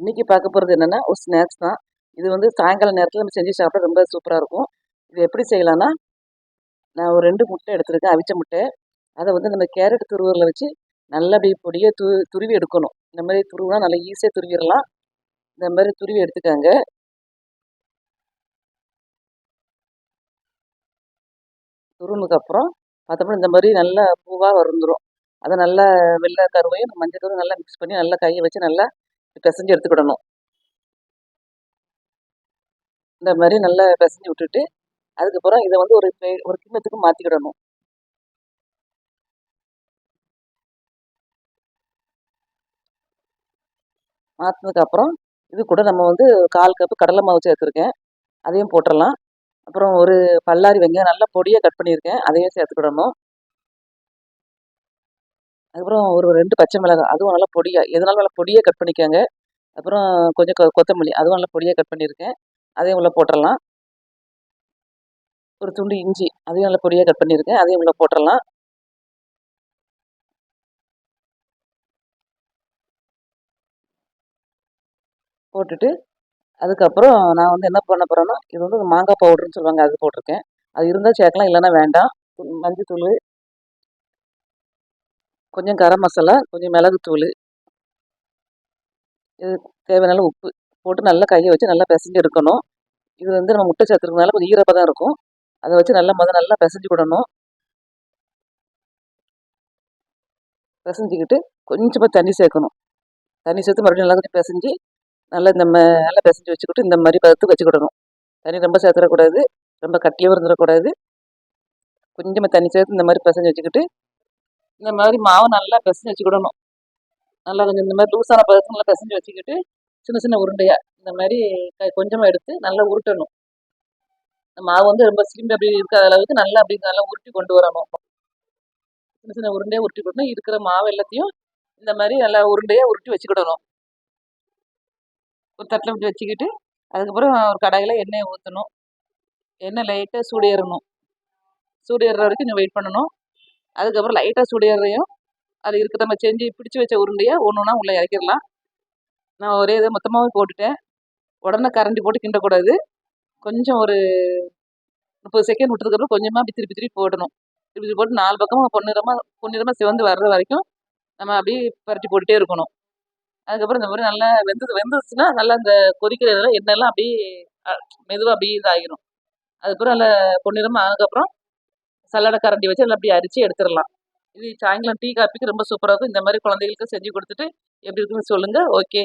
இன்னைக்கு பார்க்க போகிறது என்னென்னா ஒரு ஸ்நாக்ஸ் தான். இது வந்து சாயங்கால நேரத்தில் நம்ம செஞ்சு சாப்பிட ரொம்ப சூப்பராக இருக்கும். இது எப்படி செய்யலாம்னா நான் ஒரு ரெண்டு முட்டை எடுத்திருக்கேன் அவிச்ச முட்டை. அதை வந்து நம்ம கேரட் துருவரில் வச்சு நல்லா அப்படி பொடியை து துருவி எடுக்கணும். இந்த மாதிரி துருவினா நல்லா ஈஸியாக துருவிடலாம். இந்த மாதிரி துருவி எடுத்துக்காங்க. துருவுனதுக்கப்புறம் பார்த்தோம்னா இந்த மாதிரி நல்லா பூவாக வந்துடும் அதை நல்லா வெள்ளை கருவையும் மஞ்சள் கருவையும் நல்லா மிக்ஸ் பண்ணி நல்லா கையை வச்சு நல்லா பிசைஞ்சு எடுத்துக்கிடணும். இந்த மாதிரி நல்லா பிசைஞ்சு விட்டுட்டு அதுக்கப்புறம் இதை வந்து ஒரு ஒரு கிண்ணத்துக்கு மாற்றிக்கிடணும் மாற்றினதுக்கப்புறம் இது கூட நம்ம வந்து கால் கப்பு கடலை மாவு சேர்த்துருக்கேன். அதையும் போட்டுடலாம். அப்புறம் ஒரு பல்லாரி வெங்காயம் நல்லா பொடியாக கட் பண்ணியிருக்கேன். அதையும் சேர்த்துக்கிடணும். அதுக்கப்புறம் ஒரு ரெண்டு பச்சை மிளகாய் அதுவும் நல்லா பொடியாக எதனாலும் நல்லா பொடியாக கட் பண்ணிக்கோங்க. அப்புறம் கொஞ்சம் கொ கொத்தமல்லி அதுவும் நல்லா பொடியாக கட் பண்ணியிருக்கேன் அதையும் உள்ளே போட்டுடலாம் ஒரு துண்டு இஞ்சி அதையும் நல்லா பொடியாக கட் பண்ணியிருக்கேன் அதையும் உள்ளே போட்டுடலாம் போட்டுட்டு அதுக்கப்புறம் நான் வந்து என்ன பண்ண போகிறேன்னா இது வந்து மாங்காய் பவுடர்னு சொல்லுவாங்க அது போட்டிருக்கேன். அது இருந்தால் சேர்க்கலாம் இல்லைன்னா வேண்டாம். மஞ்சள் தூள் கொஞ்சம் கரம் மசாலா கொஞ்சம் மிளகுத்தூள் இது தேவையான உப்பு போட்டு நல்லா கையை வச்சு நல்லா பிசைஞ்சு எடுக்கணும். இது வந்து நம்ம முட்டை சேர்த்துருக்கனால கொஞ்சம் ஈரப்பதம் இருக்கும். அதை வச்சு நல்லா முதல் நல்லா பிசைஞ்சு விடணும். பிசைஞ்சிக்கிட்டு கொஞ்சமாக தண்ணி சேர்க்கணும். தண்ணி சேர்த்து மறுபடியும் நல்லா கொஞ்சம் பிசைஞ்சு நல்லா இந்த நல்லா பிசைஞ்சு வச்சுக்கிட்டு இந்த மாதிரி பதத்துக்கு வச்சுக்கிடணும். தண்ணி ரொம்ப சேர்த்துடக்கூடாது ரொம்ப கட்டியாகவும் இருந்துடக்கூடாது. கொஞ்சமாக தண்ணி சேர்த்து இந்த மாதிரி பிசைஞ்சு வச்சுக்கிட்டு இந்த மாதிரி மாவை நல்லா பிசைஞ்சு வச்சுக்கிடணும். நல்லா கொஞ்சம் இந்த மாதிரி லூஸான பதத்துக்கு நல்லா பிசைஞ்சு வச்சுக்கிட்டு சின்ன சின்ன உருண்டையாக இந்த மாதிரி கொஞ்சமாக எடுத்து நல்லா உருட்டணும். இந்த மாவு வந்து ரொம்ப சிலிம்பி அப்படி இருக்காத அளவுக்கு நல்லா அப்படி நல்லா உருட்டி கொண்டு வரணும். சின்ன சின்ன உருண்டையாக உருட்டி கொடுக்கணும் இருக்கிற மாவு எல்லாத்தையும் இந்த மாதிரி நல்லா உருண்டையாக உருட்டி வச்சுக்கிடணும். ஒரு தட்டில் விட்டு வச்சுக்கிட்டு அதுக்கப்புறம் ஒரு கடாயில் எண்ணெயை ஊற்றணும் எண்ணெய் லைட்டாக சூடு ஏறணும் சூடு ஏறுற வரைக்கும் கொஞ்சம் வெயிட் பண்ணணும். அதுக்கப்புறம் லைட்டாக சுடையறையும் அது இருக்க நம்ம செஞ்சு பிடிச்சி வச்ச உருண்டையை ஒன்று ஒன்றா உள்ளே இறக்கிடலாம். நான் ஒரே இதை மொத்தமாகவே போட்டுட்டேன். உடனே கரண்டி போட்டு கிண்டக்கூடாது. கொஞ்சம் ஒரு முப்பது செகண்ட் விட்டதுக்கப்புறம் கொஞ்சமாக அப்படி திருப்பி திருப்பி போடணும் திருப்பி போட்டு நாலு பக்கமும் பொன்னிறமாக பொன்னிறமாக சிவந்து வர்ற வரைக்கும் நம்ம அப்படியே பரட்டி போட்டுகிட்டே இருக்கணும். அதுக்கப்புறம் இந்த மாதிரி நல்லா வெந்தது வெந்துச்சுன்னா நல்லா இந்த கொதிக்கிற எண்ணெய்லாம் அப்படியே மெதுவாக அப்படியே இதாகிடும் அதுக்கப்புறம் நல்லா பொன்னிறமாக ஆனதுக்கப்புறம் சல்லடை கரண்டி வச்சு நல்லா அப்படி அரிச்சு எடுத்துடலாம். இது சாயங்காலம் டீ காப்பிக்கு ரொம்ப சூப்பராக இருக்கும். இந்த மாதிரி குழந்தைகளுக்கு செஞ்சு கொடுத்துட்டு எப்படி இருக்குன்னு சொல்லுங்கள் ஓகே